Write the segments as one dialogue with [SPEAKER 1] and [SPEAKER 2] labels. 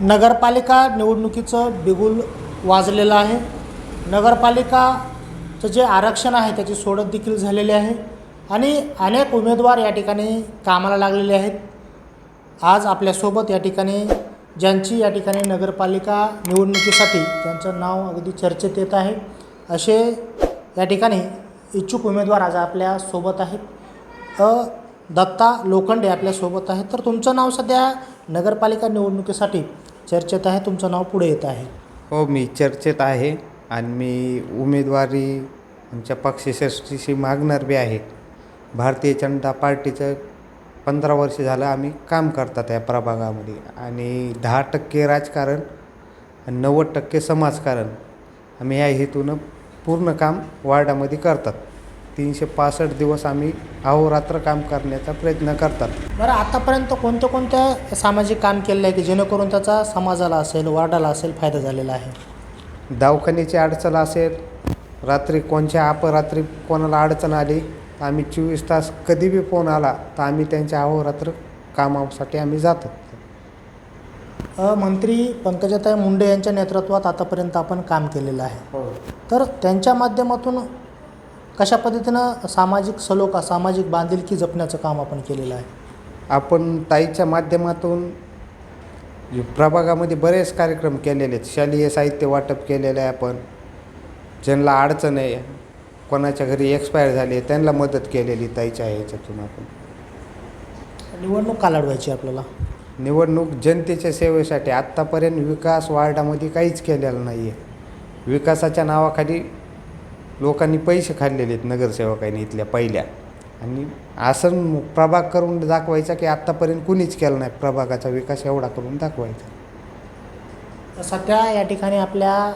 [SPEAKER 1] नगरपालिका निवडणुकीचं बिगुल वाजलेलं आहे. नगरपालिकाचं जे आरक्षण आहे त्याची सोडत देखील झालेली आहे. आणि अनेक उमेदवार या ठिकाणी कामाला लागलेले आहेत. आज आपल्यासोबत या ठिकाणी ज्यांची या ठिकाणी नगरपालिका निवडणुकीसाठी ज्यांचं नाव अगदी चर्चेत येत आहे असे या ठिकाणी इच्छुक उमेदवार आज आपल्यासोबत आहेत. अ. दत्ता लोखंडे आपल्यासोबत आहेत. तर तुमचं नाव सध्या नगरपालिका निवडणुकीसाठी चर्चेत आहे तुमचं नाव पुढे येत आहे.
[SPEAKER 2] हो मी चर्चेत आहे आणि मी उमेदवारी आमच्या पक्षश्रेष्ठीशी मागणार बी आहे. भारतीय जनता पार्टीचं पंधरा वर्ष झालं आम्ही काम करतात या प्रभागामध्ये आणि दहा टक्के राजकारण आणि नव्वद टक्के समाजकारण आम्ही या हेतूनं पूर्ण काम वार्डामध्ये करतात. तीनशे पासष्ट दिवस आम्ही अहोरात्र काम करण्याचा प्रयत्न करतात.
[SPEAKER 1] बरं आतापर्यंत कोणत्या कोणत्या सामाजिक काम केलेलं आहे की जेणेकरून त्याचा समाजाला असेल वार्डाला असेल फायदा झालेला आहे?
[SPEAKER 2] दवाखान्याची अडचण असेल रात्री कोणच्या अपरात्री कोणाला अडचण आली तर आम्ही चोवीस तास कधी बी फोन आला तर आम्ही त्यांच्या अहोरात्र कामासाठी आम्ही जातो.
[SPEAKER 1] मंत्री पंकजाताई मुंडे यांच्या नेतृत्वात आतापर्यंत आपण काम केलेलं आहे. तर त्यांच्या माध्यमातून कशा पद्धतीनं सामाजिक सलोखा सामाजिक बांधिलकी जपण्याचं काम आपण केलेलं आहे?
[SPEAKER 2] आपण ताईच्या माध्यमातून प्रभागामध्ये बरेच कार्यक्रम केलेले आहेत. शालेय साहित्य वाटप केलेलं आहे आपण. ज्यांना अडचण आहे कोणाच्या घरी एक्सपायर झाले त्यांना मदत केलेली ताईच्या ह्याच्यातून आपण.
[SPEAKER 1] निवडणूक का लढवायची आपल्याला?
[SPEAKER 2] निवडणूक जनतेच्या सेवेसाठी आत्तापर्यंत विकास वार्डामध्ये काहीच केलेलं नाही आहे विकासाच्या नावाखाली लोकांनी पैसे खाल्लेले आहेत नगरसेवकांनी इथल्या पहिल्या. आणि असं प्रभाग करून दाखवायचा की आत्तापर्यंत कुणीच केलं नाही प्रभागाचा विकास एवढा करून दाखवायचा.
[SPEAKER 1] सध्या या ठिकाणी आपल्या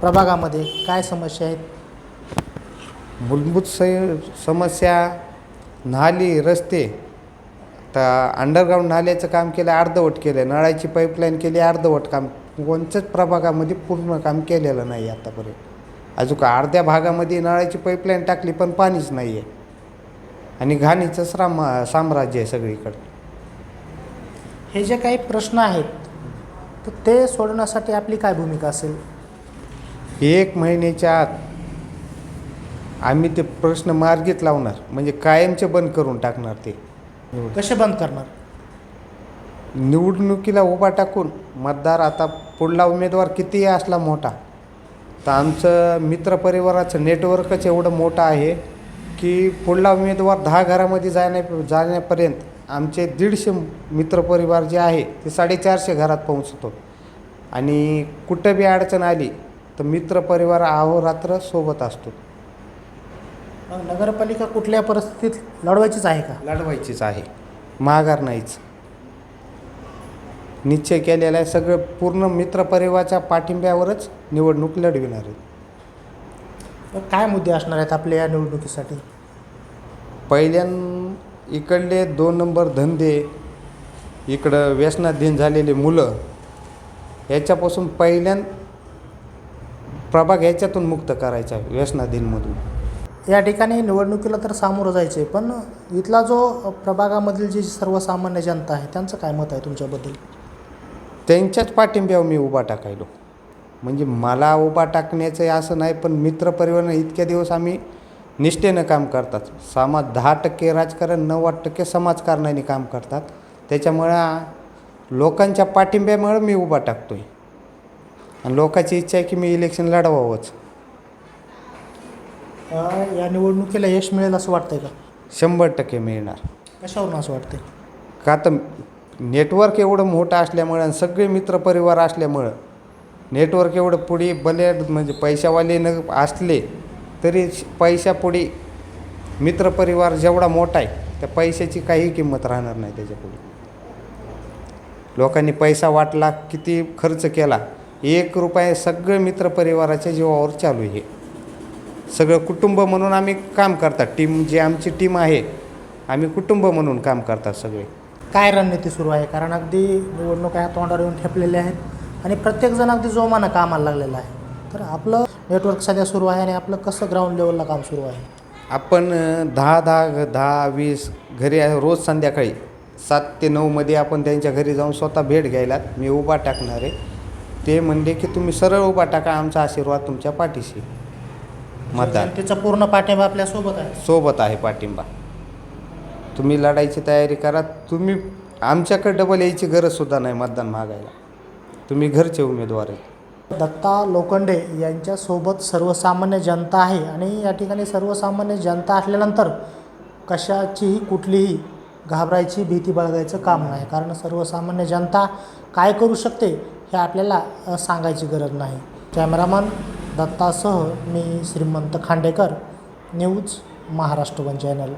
[SPEAKER 1] प्रभागामध्ये काय समस्या आहेत?
[SPEAKER 2] मूलभूत स समस्या नाली रस्ते. तर अंडरग्राऊंड नाल्याचं काम केलं अर्धवट केलं नळाची पाईपलाईन केली अर्धवट काम. कोणत्याच प्रभागामध्ये पूर्ण काम केलेलं नाही आतापर्यंत. अजून अर्ध्या भागामध्ये नळाची पाईपलाईन टाकली पण पाणीच नाही आहे आणि घाणीचं श्राम साम्राज्य आहे सगळीकडं.
[SPEAKER 1] हे जे काही प्रश्न आहेत तर ते सोडवण्यासाठी आपली काय भूमिका असेल?
[SPEAKER 2] एक महिन्याच्या आत आम्ही ते प्रश्न मार्गीत लावणार म्हणजे कायमचे बंद करून टाकणार ते.
[SPEAKER 1] कसे बंद करणार?
[SPEAKER 2] निवडणुकीला उभा टाकून मतदार आता पुढला उमेदवार कितीही असला मोठा तर आमचं मित्रपरिवाराचं नेटवर्कच एवढं मोठं आहे की पुढला उमेदवार दहा घरामध्ये जाण्या जाण्यापर्यंत आमचे दीडशे मित्रपरिवार जे आहे ते साडेचारशे घरात पोहोचतो. आणि कुठं बी अडचण आली तर मित्रपरिवार अहोरात्र सोबत असतो.
[SPEAKER 1] मग नगरपालिका कुठल्या परिस्थितीत लढवायचीच आहे का?
[SPEAKER 2] लढवायचीच आहे. महागार नाहीच. निश्चय केलेला आहे. सगळं पूर्ण मित्रपरिवाराच्या पाठिंब्यावरच निवडणूक लढविणार आहे
[SPEAKER 1] तर काय मुद्दे असणार आहेत आपल्या या निवडणुकीसाठी?
[SPEAKER 2] पहिल्यान इकडले दोन नंबर धंदे इकडं व्यसनाधीन झालेले मुलं याच्यापासून पहिल्यान प्रभाग ह्याच्यातून मुक्त करायचा आहे, व्यसनाधीनमधून.
[SPEAKER 1] या ठिकाणी निवडणुकीला तर सामोरं जायचं आहे पण इथला जो प्रभागामधील जी सर्वसामान्य जनता आहे त्यांचं काय मत आहे तुमच्याबद्दल?
[SPEAKER 2] त्यांच्याच पाठिंब्यावर मी उभा टाकायलो. म्हणजे मला उभा टाकण्याचं असं नाही पण मित्रपरिवार इतक्या दिवस आम्ही निष्ठेनं काम करतात. समाज दहा टक्के राजकारण नव्वद टक्के समाजकारणाने काम करतात. त्याच्यामुळं लोकांच्या पाठिंब्यामुळं मी उभा टाकतो आहे आणि लोकांची इच्छा आहे की मी इलेक्शन लढवावंच.
[SPEAKER 1] या निवडणुकीला यश मिळेल असं वाटतंय का?
[SPEAKER 2] शंभर टक्के मिळणार.
[SPEAKER 1] कशावरून असं वाटतंय?
[SPEAKER 2] का तर नेटवर्क एवढं मोठं असल्यामुळं आणि सगळे मित्रपरिवार असल्यामुळं नेटवर्क एवढं पुढे भले म्हणजे पैशावाले न असले तरी पैशापुढे मित्रपरिवार जेवढा मोठा आहे त्या पैशाची काही किंमत राहणार नाही त्याच्यापुढे. लोकांनी पैसा वाटला किती खर्च केला एक रुपये सगळे मित्रपरिवाराच्या जीवावर चालू आहे. सगळं कुटुंब म्हणून आम्ही काम करतात टीम जी आमची टीम आहे आम्ही कुटुंब म्हणून काम करतात सगळे.
[SPEAKER 1] काय रणनीती सुरू आहे? कारण अगदी निवडणुका ह्या तोंडावर येऊन ठेपलेल्या आहेत आणि प्रत्येकजण अगदी जोमानं कामाला लागलेलं आहे. तर आपलं नेटवर्क सध्या सुरू आहे आणि आपलं कसं ग्राउंड लेवलला काम सुरू आहे?
[SPEAKER 2] आपण दहा दहा दहा वीस घरी आहे रोज संध्याकाळी. सात ते नऊमध्ये आपण त्यांच्या घरी जाऊन स्वतः भेट घ्यायला मी उभा टाकणार आहे. ते म्हणले की तुम्ही सरळ उभा टाका आमचा आशीर्वाद तुमच्या पाठीशी. मतदान.
[SPEAKER 1] जनतेचा पूर्ण पाठिंबा आपल्यासोबत आहे?
[SPEAKER 2] सोबत आहे पाठिंबा. तुम्ही लढायची तयारी करा. तुम्ही आमच्याकडे डबल यायची गरजसुद्धा नाही मतदान मागायला. तुम्ही घरचे उमेदवार आहे
[SPEAKER 1] दत्ता लोखंडे यांच्यासोबत सर्वसामान्य जनता आहे आणि या ठिकाणी सर्वसामान्य जनता असल्यानंतर कशाचीही कुठलीही घाबरायची भीती बाळगायचं काम नाही. कारण सर्वसामान्य जनता काय करू शकते हे आपल्याला सांगायची गरज नाही. कॅमेरामन दत्तासह मी Shrimant Khandekar news Maharashtra one channel.